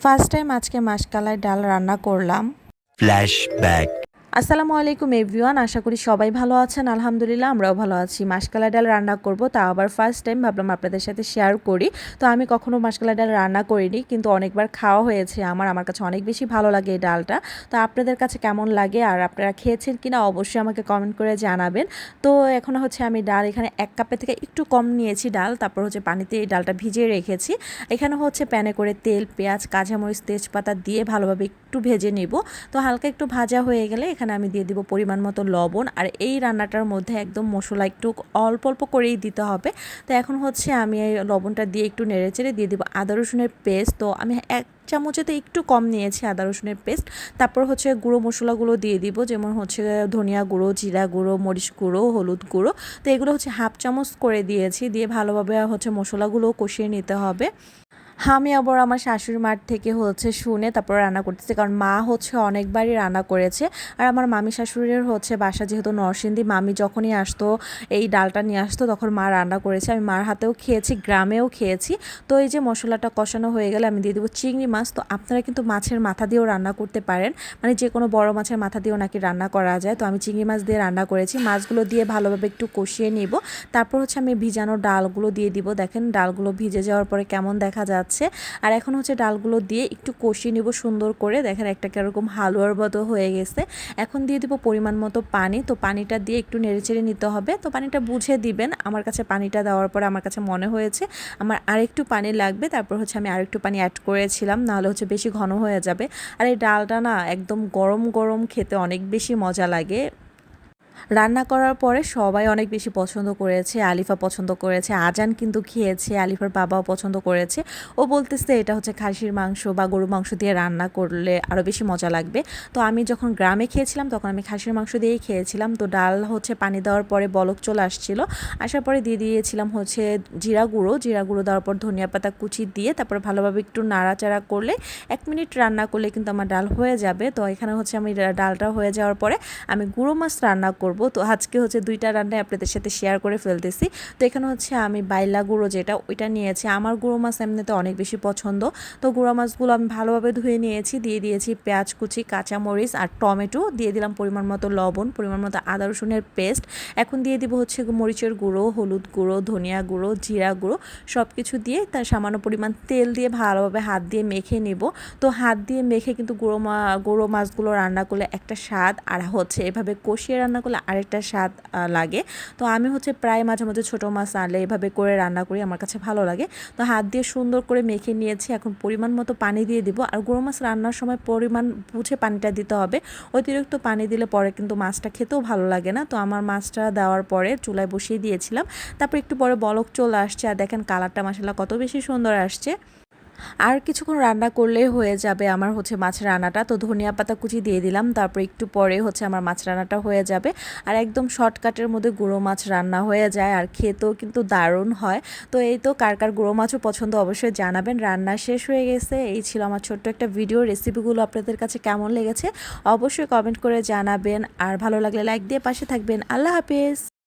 First time আজকে মাসকালাই ডাল রান্না করলাম Flashback. আসসালামু আলাইকুম এভরিওয়ান আশা করি সবাই ভালো আছেন। আলহামদুলিল্লাহ, আমরাও ভালো আছি। মাসকালাই ডাল রান্না করব। তা আবার ফার্স্ট টাইম ভাবলাম আপনাদের সাথে শেয়ার করি। তো আমি কখনো মাসকালাই ডাল রান্না করিনি, কিন্তু অনেকবার খাওয়া হয়েছে আমার। আমার কাছে অনেক বেশি ভালো লাগে এই ডালটা। তো আপনাদের কাছে কেমন লাগে আর আপনারা খেয়েছেন কিনা অবশ্যই আমাকে কমেন্ট করে জানাবেন। তো এখন হচ্ছে আমি ডাল এখানে এক কাপের থেকে একটু কম নিয়েছি ডাল। তারপর হচ্ছে পানিতে এই ডালটা ভিজিয়ে রেখেছি। এখানে হচ্ছে প্যানে করে তেল, পেঁয়াজ, কাঁচামরিচ, তেজপাতা দিয়ে ভালোভাবে একটু ভেজে নিব। তো হালকা একটু ভাজা হয়ে গেলে এখানে আমি দিয়ে দিব পরিমাণ মতো লবণ আর এই রান্নাটার মধ্যে একদম মশলা একটু অল্প অল্প করেই দিতে হবে। তো এখন হচ্ছে আমি এই লবণটা দিয়ে একটু নেড়ে চেড়ে দিয়ে দিব আদা, রসুনের পেস্ট। তো আমি এক চামচেতে একটু কম নিয়েছি আদা, রসুনের পেস্ট। তারপর হচ্ছে গুঁড়ো মশলাগুলো দিয়ে দিব, যেমন হচ্ছে ধনিয়া গুঁড়ো, জিরা গুঁড়ো, মরিচ গুঁড়ো, হলুদ গুঁড়ো। তো এগুলো হচ্ছে হাফ চামচ করে দিয়েছি, দিয়ে ভালোভাবে হচ্ছে মশলাগুলো কষিয়ে নিতে হবে। আমি আবার আমার শাশুড়ি মার থেকে হচ্ছে শুনে তারপর রান্না করতেছি। কারণ মা হচ্ছে অনেকবারই রান্না করেছে। আর আমার মামি শাশুড়ির হচ্ছে বাসা যেহেতু নরসিংদী, মামি যখনই আসতো, এই ডালটা নিয়ে আসতো, তখন মা রান্না করেছে। আমি মার হাতেও খেয়েছি, গ্রামেও খেয়েছি। তো এই যে মশলাটা কষানো হয়ে গেলে আমি দিয়ে দেবো চিংড়ি মাছ। তো আপনারা কিন্তু মাছের মাথা দিয়েও রান্না করতে পারেন। মানে যে কোনো বড় মাছের মাথা দিয়েও নাকি রান্না করা যায়। তো আমি চিংড়ি মাছ দিয়ে রান্না করেছি। মাছগুলো দিয়ে ভালোভাবে একটু কষিয়ে নিব। তারপর হচ্ছে আমি ভিজানো ডালগুলো দিয়ে দিব। দেখেন ডালগুলো ভিজে যাওয়ার পরে কেমন দেখা যাচ্ছে। আর এখন হচ্ছে ডালগুলো দিয়ে একটু কষিয়ে নিব সুন্দর করে। দেখেন একটা কীরকম হালুয়ার মতো হয়ে গেছে। এখন দিয়ে দিব পরিমাণ মতো পানি। তো পানিটা দিয়ে একটু নেড়েচেড়ে নিতে হবে। তো পানিটা বুঝে দিবেন। আমার কাছে পানিটা দেওয়ার পরে আমার কাছে মনে হয়েছে, আমার আরেকটু পানি লাগবে। তারপর হচ্ছে আমি আরেকটু পানি অ্যাড করেছিলাম। নাহলে হচ্ছে বেশি ঘন হয়ে যাবে। আর এই ডালটা না একদম গরম গরম খেতে অনেক বেশি মজা লাগে। রান্না করার পরে সবাই অনেক বেশি পছন্দ করেছে, আলিফা পছন্দ করেছে, আজান কিন্তু খেয়েছে, আলিফার বাবাও পছন্দ করেছে। ও বলতেছে, এটা হচ্ছে খাসির মাংস বা গরু মাংস দিয়ে রান্না করলে আরও বেশি মজা লাগবে। তো আমি যখন গ্রামে খেয়েছিলাম, তখন আমি খাসির মাংস দিয়েই খেয়েছিলাম। তো ডাল হচ্ছে পানি দেওয়ার পরে বলক চলে আসছিল। আসার পরে দিয়ে দিয়েছিলাম হচ্ছে জিরা গুঁড়ো। জিরা গুঁড়ো দেওয়ার পর ধনিয়া পাতা কুচি দিয়ে তারপরে ভালোভাবে একটু নাড়াচাড়া করলে এক মিনিট রান্না করলে কিন্তু আমার ডাল হয়ে যাবে। তো এখানে হচ্ছে আমি ডালটা হয়ে যাওয়ার পরে আমি গুঁড়ো মাছ রান্না করব। তো আজকে হচ্ছে দুইটা রান্নায় আপনাদের সাথে শেয়ার করে ফেলতেছি। তো এখানে হচ্ছে আমি বাইলা গুঁড়ো যেটা, ওইটা নিয়েছি। আমার গুঁড়ো মাছ এমনিতে অনেক বেশি পছন্দ। তো গুঁড়ো মাছগুলো আমি ভালোভাবে ধুয়ে নিয়েছি। দিয়ে দিয়েছি পেঁয়াজ কুচি, কাঁচামরিচ আর টমেটো। দিয়ে দিলাম পরিমাণ মতো লবণ, পরিমাণ মতো আদা রসুনের পেস্ট। এখন দিয়ে দিব হচ্ছে মরিচের গুঁড়ো, হলুদ গুঁড়ো, ধনিয়া গুঁড়ো, জিরা গুঁড়ো। সব কিছু দিয়ে তার সামান্য পরিমাণ তেল দিয়ে ভালোভাবে হাত দিয়ে মেখে নেব। তো হাত দিয়ে মেখে কিন্তু গুঁড়ো মা, গুঁড়ো মাছগুলো রান্না করলে একটা স্বাদ। আর হচ্ছে এভাবে কষিয়ে রান্না করলে আরেকটা স্বাদ লাগে। তো আমি হচ্ছে প্রায় মাঝে মাঝে ছোটো মাছ আনলে এভাবে করে রান্না করি, আমার কাছে ভালো লাগে। তো হাত দিয়ে সুন্দর করে মেখে নিয়েছি, এখন পরিমাণ মতো পানি দিয়ে দিব। আর গুঁড়ো মাছ রান্নার সময় পরিমাণ বুঝে পানিটা দিতে হবে। অতিরিক্ত পানি দিলে পরে কিন্তু মাছটা খেতেও ভালো লাগে না। তো আমার মাছটা দেওয়ার পরে চুলায় বসিয়ে দিয়েছিলাম। তারপর একটু পরে বলক চলে আসছে। আর দেখেন কালারটা মাসাল্লাহ কত বেশি সুন্দর আসছে। আর কিছুক্ষণ রান্না করলেই হয়ে যাবে আমার হচ্ছে মাছ রান্নাটা। তো ধনিয়া পাতা কুচি দিয়ে দিলাম, তারপর একটু পরে হচ্ছে আমার মাছ রান্নাটা হয়ে যাবে। আর একদম শর্টকাটের মধ্যে গুঁড়ো মাছ রান্না হয়ে যায় আর খেতেও কিন্তু দারুণ হয়। তো এই তো কার কার গুঁড়ো মাছও পছন্দ অবশ্যই জানাবেন। রান্না শেষ হয়ে গেছে। এই ছিল আমার ছোট্ট একটা ভিডিও রেসিপিগুলো আপনাদের কাছে কেমন লেগেছে? অবশ্যই কমেন্ট করে জানাবেন। আর ভালো লাগলে লাইক দিয়ে পাশে থাকবেন। আল্লাহ হাফিজ!